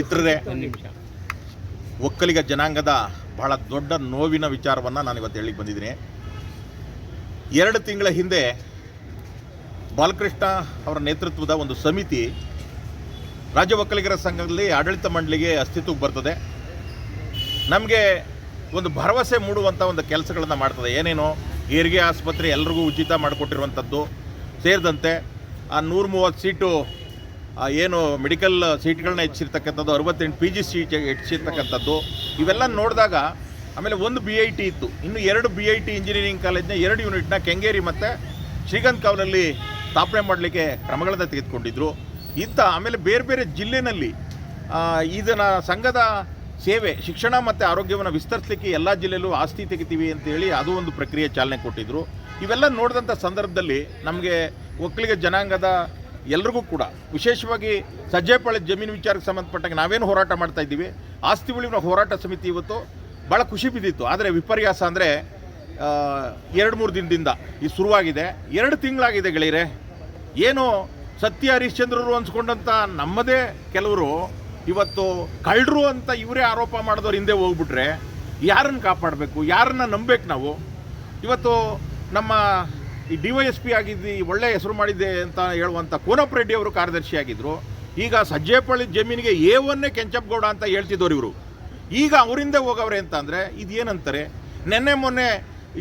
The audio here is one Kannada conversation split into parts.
ಮಿತ್ರರೇ ಒಕ್ಕಲಿಗ ಜನಾಂಗದ ಬಹಳ ದೊಡ್ಡ ನೋವಿನ ವಿಚಾರವನ್ನು ನಾನು ಇವತ್ತು ಹೇಳಿಕ್ಕೆ ಬಂದಿದ್ದೀನಿ. ಎರಡು ತಿಂಗಳ ಹಿಂದೆ ಬಾಲಕೃಷ್ಣ ಅವರ ನೇತೃತ್ವದ ಒಂದು ಸಮಿತಿ ರಾಜ್ಯ ಒಕ್ಕಲಿಗರ ಸಂಘದಲ್ಲಿ ಆಡಳಿತ ಮಂಡಳಿಗೆ ಅಸ್ತಿತ್ವಕ್ಕೆ ಬರ್ತದೆ. ನಮಗೆ ಒಂದು ಭರವಸೆ ಮೂಡುವಂಥ ಒಂದು ಕೆಲಸಗಳನ್ನು ಮಾಡ್ತದೆ. ಏನೇನು ಹೆರಿಗೆ ಆಸ್ಪತ್ರೆ ಎಲ್ರಿಗೂ ಉಚಿತ ಮಾಡಿಕೊಟ್ಟಿರುವಂಥದ್ದು ಸೇರಿದಂತೆ ಆ ನೂರ ಮೂವತ್ತು ಸೀಟು ಏನು ಮೆಡಿಕಲ್ ಸೀಟ್ಗಳನ್ನ ಹೆಚ್ಚಿರ್ತಕ್ಕಂಥದ್ದು, ಅರವತ್ತೆಂಟು ಪಿ ಜಿ ಸೀಟ್ ಹೆಚ್ಚಿರ್ತಕ್ಕಂಥದ್ದು, ಇವೆಲ್ಲ ನೋಡಿದಾಗ ಆಮೇಲೆ ಒಂದು ಬಿ ಐ ಟಿ ಇತ್ತು. ಇನ್ನು ಎರಡು ಬಿ ಐ ಟಿ ಇಂಜಿನಿಯರಿಂಗ್ ಕಾಲೇಜ್ನ ಎರಡು ಯೂನಿಟ್ನ ಕೆಂಗೇರಿ ಮತ್ತು ಶ್ರೀಗಂಧ್ ಕಾವ್ನಲ್ಲಿ ಸ್ಥಾಪನೆ ಮಾಡಲಿಕ್ಕೆ ಕ್ರಮಗಳನ್ನು ತೆಗೆದುಕೊಂಡಿದ್ರು. ಇಂಥ ಆಮೇಲೆ ಬೇರೆ ಬೇರೆ ಜಿಲ್ಲೆನಲ್ಲಿ ಇದನ್ನು ಸಂಘದ ಸೇವೆ, ಶಿಕ್ಷಣ ಮತ್ತು ಆರೋಗ್ಯವನ್ನು ವಿಸ್ತರಿಸಲಿಕ್ಕೆ ಎಲ್ಲ ಜಿಲ್ಲೆಯಲ್ಲೂ ಆಸ್ತಿ ತೆಗಿತೀವಿ ಅಂತೇಳಿ ಅದು ಒಂದು ಪ್ರಕ್ರಿಯೆ ಚಾಲನೆ ಕೊಟ್ಟಿದ್ದರು ಇವೆಲ್ಲ ನೋಡಿದಂಥ ಸಂದರ್ಭದಲ್ಲಿ ನಮಗೆ ಒಕ್ಕಲಿಗ ಜನಾಂಗದ ಎಲ್ರಿಗೂ ಕೂಡ, ವಿಶೇಷವಾಗಿ ಸಜ್ಜೆಪಾಳ್ಯ ಜಮೀನು ವಿಚಾರಕ್ಕೆ ಸಂಬಂಧಪಟ್ಟಂಗೆ ನಾವೇನು ಹೋರಾಟ ಮಾಡ್ತಾ ಇದ್ದೀವಿ. ಆಸ್ತಿ ಉಳಿವಿನ ಹೋರಾಟ ಸಮಿತಿ ಇವತ್ತು ಭಾಳ ಖುಷಿ ಬಿದ್ದಿತ್ತು. ಆದರೆ ವಿಪರ್ಯಾಸ ಅಂದರೆ ಎರಡು ಮೂರು ದಿನದಿಂದ ಇದು ಶುರುವಾಗಿದೆ. ಎರಡು ತಿಂಗಳಾಗಿದೆ ಗೆಳೆಯರೆ. ಏನು ಸತ್ಯ ಹರಿಶ್ಚಂದ್ರರು ಅನ್ಸ್ಕೊಂಡಂಥ ನಮ್ಮದೇ ಕೆಲವರು ಇವತ್ತು ಕಳ್ಳರು ಅಂತ ಇವರೇ ಆರೋಪ ಮಾಡಿದವ್ರು ಹಿಂದೆ ಹೋಗ್ಬಿಟ್ರೆ, ಯಾರನ್ನು ಕಾಪಾಡಬೇಕು, ಯಾರನ್ನ ನಂಬಬೇಕು ನಾವು? ಇವತ್ತು ನಮ್ಮ ಈ ಡಿ ವೈ ಎಸ್ ಪಿ ಆಗಿದ್ದು ಒಳ್ಳೆ ಹೆಸರು ಮಾಡಿದ್ದೆ ಅಂತ ಹೇಳುವಂಥ ಕೋನಪ್ಪ ರೆಡ್ಡಿ ಅವರು ಕಾರ್ಯದರ್ಶಿ ಆಗಿದ್ದರು ಈಗ ಸಜ್ಜೇಪಳ್ಳಿ ಜಮೀನಿಗೆ ಎ ಒನ್ನೇ ಕೆಂಚಪ್ಪಗೌಡ ಅಂತ ಹೇಳ್ತಿದ್ದವರು ಇವರು. ಈಗ ಅವರಿಂದ ಹೋಗವ್ರೆ ಅಂತಂದರೆ ಇದೇನಂತಾರೆ? ನಿನ್ನೆ ಮೊನ್ನೆ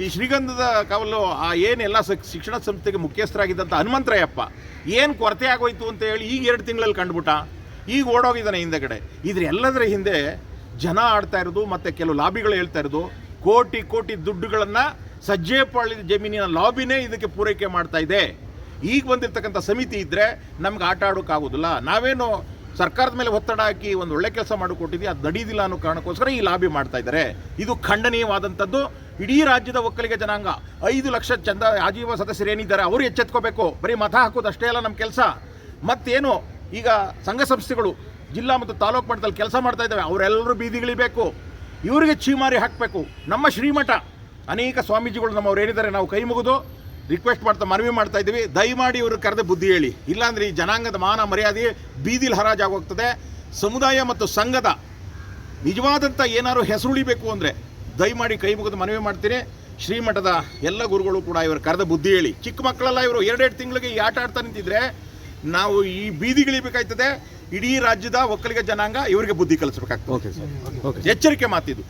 ಈ ಶ್ರೀಗಂಧದ ಕಾವಲು, ಆ ಏನೆಲ್ಲ ಶಿಕ್ಷಣ ಸಂಸ್ಥೆಗೆ ಮುಖ್ಯಸ್ಥರಾಗಿದ್ದಂಥ ಹನುಮಂತರಾಯಪ್ಪ ಏನು ಕೊರತೆ ಆಗೋಯ್ತು ಅಂತ ಹೇಳಿ ಈಗ ಎರಡು ತಿಂಗಳಲ್ಲಿ ಕಂಡುಬಿಟ್ಟ. ಈಗ ಓಡೋಗಿದ್ದಾನೆ ಹಿಂದೆಗಡೆ ಇದ್ರ ಎಲ್ಲದರ ಹಿಂದೆ ಜನ ಆಡ್ತಾ ಇರೋದು, ಮತ್ತು ಕೆಲವು ಲಾಬಿಗಳು ಹೇಳ್ತಾ ಇರೋದು, ಕೋಟಿ ಕೋಟಿ ದುಡ್ಡುಗಳನ್ನು ಸಜ್ಜೇಪಾಳ್ಯದ ಜಮೀನಿನ ಲಾಬಿನೇ ಇದಕ್ಕೆ ಪೂರೈಕೆ ಮಾಡ್ತಾ ಇದೆ. ಈಗ ಬಂದಿರತಕ್ಕಂಥ ಸಮಿತಿ ಇದ್ದರೆ ನಮ್ಗೆ ಆಟ ಆಡೋಕ್ಕಾಗೋದಿಲ್ಲ ನಾವೇನು ಸರ್ಕಾರದ ಮೇಲೆ ಒತ್ತಡ ಹಾಕಿ ಒಂದು ಒಳ್ಳೆ ಕೆಲಸ ಮಾಡಿಕೊಟ್ಟಿದ್ವಿ, ಅದು ನಡೀದಿಲ್ಲ ಅನ್ನೋ ಕಾರಣಕ್ಕೋಸ್ಕರ ಈ ಲಾಬಿ ಮಾಡ್ತಾ ಇದ್ದಾರೆ. ಇದು ಖಂಡನೀಯವಾದಂಥದ್ದು. ಇಡೀ ರಾಜ್ಯದ ಒಕ್ಕಲಿಗ ಜನಾಂಗ ಐದು ಲಕ್ಷ ಚಂದ ಆಜೀವ ಸದಸ್ಯರು ಏನಿದ್ದಾರೆ ಅವರು ಎಚ್ಚೆತ್ಕೋಬೇಕು. ಬರೀ ಮತ ಹಾಕೋದು ಅಷ್ಟೇ ಅಲ್ಲ ನಮ್ಮ ಕೆಲಸ. ಮತ್ತೇನು ಈಗ ಸಂಘ ಸಂಸ್ಥೆಗಳು ಜಿಲ್ಲಾ ಮತ್ತು ತಾಲೂಕು ಮಟ್ಟದಲ್ಲಿ ಕೆಲಸ ಮಾಡ್ತಾ ಇದ್ದಾವೆ. ಅವರೆಲ್ಲರೂ ಬೀದಿಗಿಳಿಬೇಕು. ಇವರಿಗೆ ಚೀಮಾರಿ ಹಾಕಬೇಕು. ನಮ್ಮ ಶ್ರೀಮಠ. ಅನೇಕ ಸ್ವಾಮೀಜಿಗಳು ನಮ್ಮವ್ರು ಏನಿದ್ದಾರೆ ನಾವು ಕೈ ಮುಗಿದು ರಿಕ್ವೆಸ್ಟ್ ಮಾಡ್ತಾ ಮನವಿ ಮಾಡ್ತಾ ಇದ್ದೀವಿ. ದಯಮಾಡಿ ಇವರು ಕರೆದು ಬುದ್ಧಿ ಹೇಳಿ. ಇಲ್ಲಾಂದ್ರೆ ಈ ಜನಾಂಗದ ಮಾನ ಮರ್ಯಾದೆ ಬೀದಿಲಿ ಹರಾಜಾಗೋಗ್ತದೆ. ಸಮುದಾಯ ಮತ್ತು ಸಂಘದ ನಿಜವಾದಂಥ ಏನಾದ್ರು ಹೆಸರುಳಿಬೇಕು ಅಂದರೆ ದಯಮಾಡಿ ಕೈ ಮುಗಿದು ಮನವಿ ಮಾಡ್ತೀನಿ. ಶ್ರೀಮಠದ ಎಲ್ಲ ಗುರುಗಳು ಕೂಡ ಇವರು ಕರೆದ ಬುದ್ಧಿ ಹೇಳಿ. ಚಿಕ್ಕ ಮಕ್ಕಳೆಲ್ಲ ಇವರು ಎರಡೆರಡು ತಿಂಗಳಿಗೆ ಈ ಆಟ ಆಡ್ತಾ ನಿಂತಿದ್ರೆ ನಾವು ಈ ಬೀದಿಗಿಳಿಬೇಕಾಯ್ತದೆ ಇಡೀ ರಾಜ್ಯದ ಒಕ್ಕಲಿಗ ಜನಾಂಗ ಇವರಿಗೆ ಬುದ್ಧಿ ಕಲಿಸ್ಬೇಕಾಗ್ತದೆ. ಓಕೆ ಸರ್ ಓಕೆ ಎಚ್ಚರಿಕೆ ಮಾತಿದು.